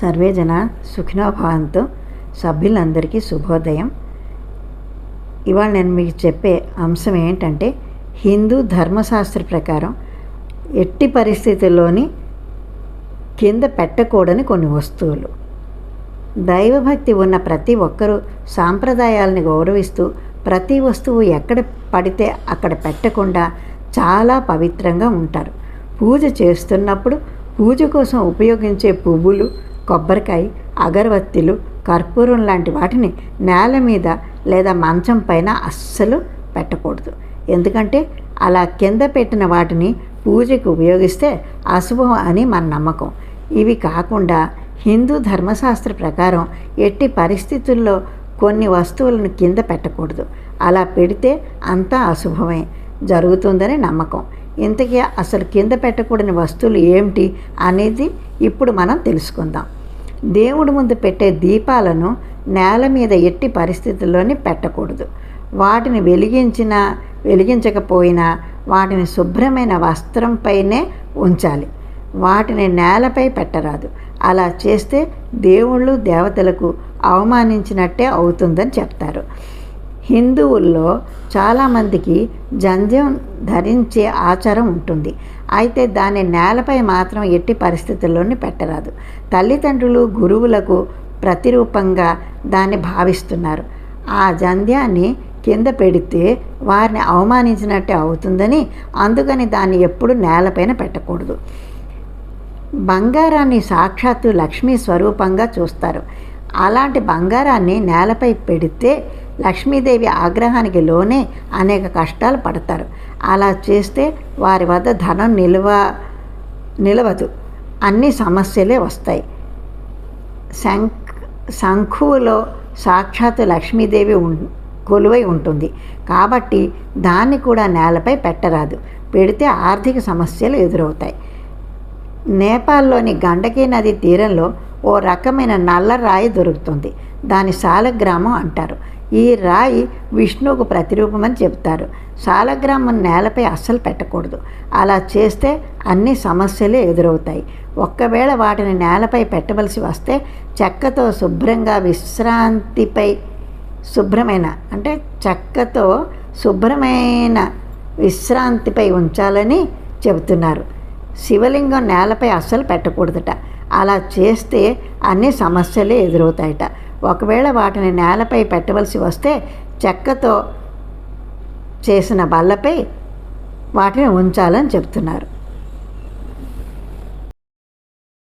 సర్వేజన సుఖినోభావంతో సభ్యులందరికీ శుభోదయం. ఇవాళ నేను మీకు చెప్పే అంశం ఏంటంటే హిందూ ధర్మశాస్త్ర ప్రకారం ఎట్టి పరిస్థితుల్లోని కింద పెట్టకూడని కొన్ని వస్తువులు. దైవభక్తి ఉన్న ప్రతి ఒక్కరూ సాంప్రదాయాలని గౌరవిస్తూ ప్రతి వస్తువు ఎక్కడ పడితే అక్కడ పెట్టకుండా చాలా పవిత్రంగా ఉంటారు. పూజ చేస్తున్నప్పుడు పూజ కోసం ఉపయోగించే పువ్వులు కొబ్బరికాయ అగరవత్తిలు కర్పూరం లాంటి వాటిని నేల మీద లేదా మంచం పైన అస్సలు పెట్టకూడదు. ఎందుకంటే అలా కింద పెట్టిన వాటిని పూజకు ఉపయోగిస్తే అశుభం అని మన నమ్మకం. ఇవి కాకుండా హిందూ ధర్మశాస్త్ర ప్రకారం ఎట్టి పరిస్థితుల్లో కొన్ని వస్తువులను కింద పెట్టకూడదు. అలా పెడితే అంతా అశుభమే. జరుగుతుందని నమ్మకం. ఇంతకీ అసలు కింద పెట్టకూడని వస్తువులు ఏమిటి అనేది ఇప్పుడు మనం తెలుసుకుందాం. దేవుడి ముందు పెట్టే దీపాలను నేల మీద ఎట్టి పరిస్థితుల్లోని పెట్టకూడదు. వాటిని వెలిగించినా వెలిగించకపోయినా వాటిని శుభ్రమైన వస్త్రంపైనే ఉంచాలి. వాటిని నేలపై పెట్టరాదు. అలా చేస్తే దేవుళ్ళు దేవతలకు అవమానించినట్టే అవుతుందని చెప్తారు. హిందువుల్లో చాలామందికి జంధ్యం ధరించే ఆచారం ఉంటుంది. అయితే దాన్ని నేలపై మాత్రం ఎట్టి పరిస్థితుల్లోని పెట్టరాదు. తల్లిదండ్రులు గురువులకు ప్రతిరూపంగా దాన్ని భావిస్తున్నారు. ఆ జంధ్యాన్ని కింద పెడితే వారిని అవమానించినట్టే అవుతుందని అందుకని దాన్ని ఎప్పుడు నేలపైన పెట్టకూడదు. బంగారాన్ని సాక్షాత్తు లక్ష్మీ స్వరూపంగా చూస్తారు. అలాంటి బంగారాన్ని నేలపై పెడితే లక్ష్మీదేవి ఆగ్రహానికి లోనే అనేక కష్టాలు పడతారు. అలా చేస్తే వారి వద్ద ధనం నిల్వ నిలవదు. అన్ని సమస్యలే వస్తాయి. శంఖ్ శంఖువులో సాక్షాత్తు లక్ష్మీదేవి ఉం కొలువై ఉంటుంది. కాబట్టి దాన్ని కూడా నేలపై పెట్టరాదు. పెడితే ఆర్థిక సమస్యలు ఎదురవుతాయి. నేపాల్లోని గండకీ నది తీరంలో ఓ రకమైన నల్ల రాయి దొరుకుతుంది. దాని సాలగ్రామం అంటారు. ఈ రాయి విష్ణువుకు ప్రతిరూపమని చెప్తారు సాలగ్రామం నేలపై అస్సలు పెట్టకూడదు. అలా చేస్తే అన్ని సమస్యలే ఎదురవుతాయి. ఒక్కవేళ వాటిని నేలపై పెట్టవలసి వస్తే చెక్కతో శుభ్రంగా విశ్రాంతిపై శుభ్రమైన అంటే చెక్కతో శుభ్రమైన విశ్రాంతిపై ఉంచాలని చెబుతున్నారు. శివలింగం నేలపై అస్సలు పెట్టకూడదట. అలా చేస్తే అన్ని సమస్యలే ఎదురవుతాయట. ఒకవేళ వాటిని నేలపై పెట్టవలసి వస్తే చెక్కతో చేసిన బల్లపై వాటిని ఉంచాలని చెప్తున్నారు.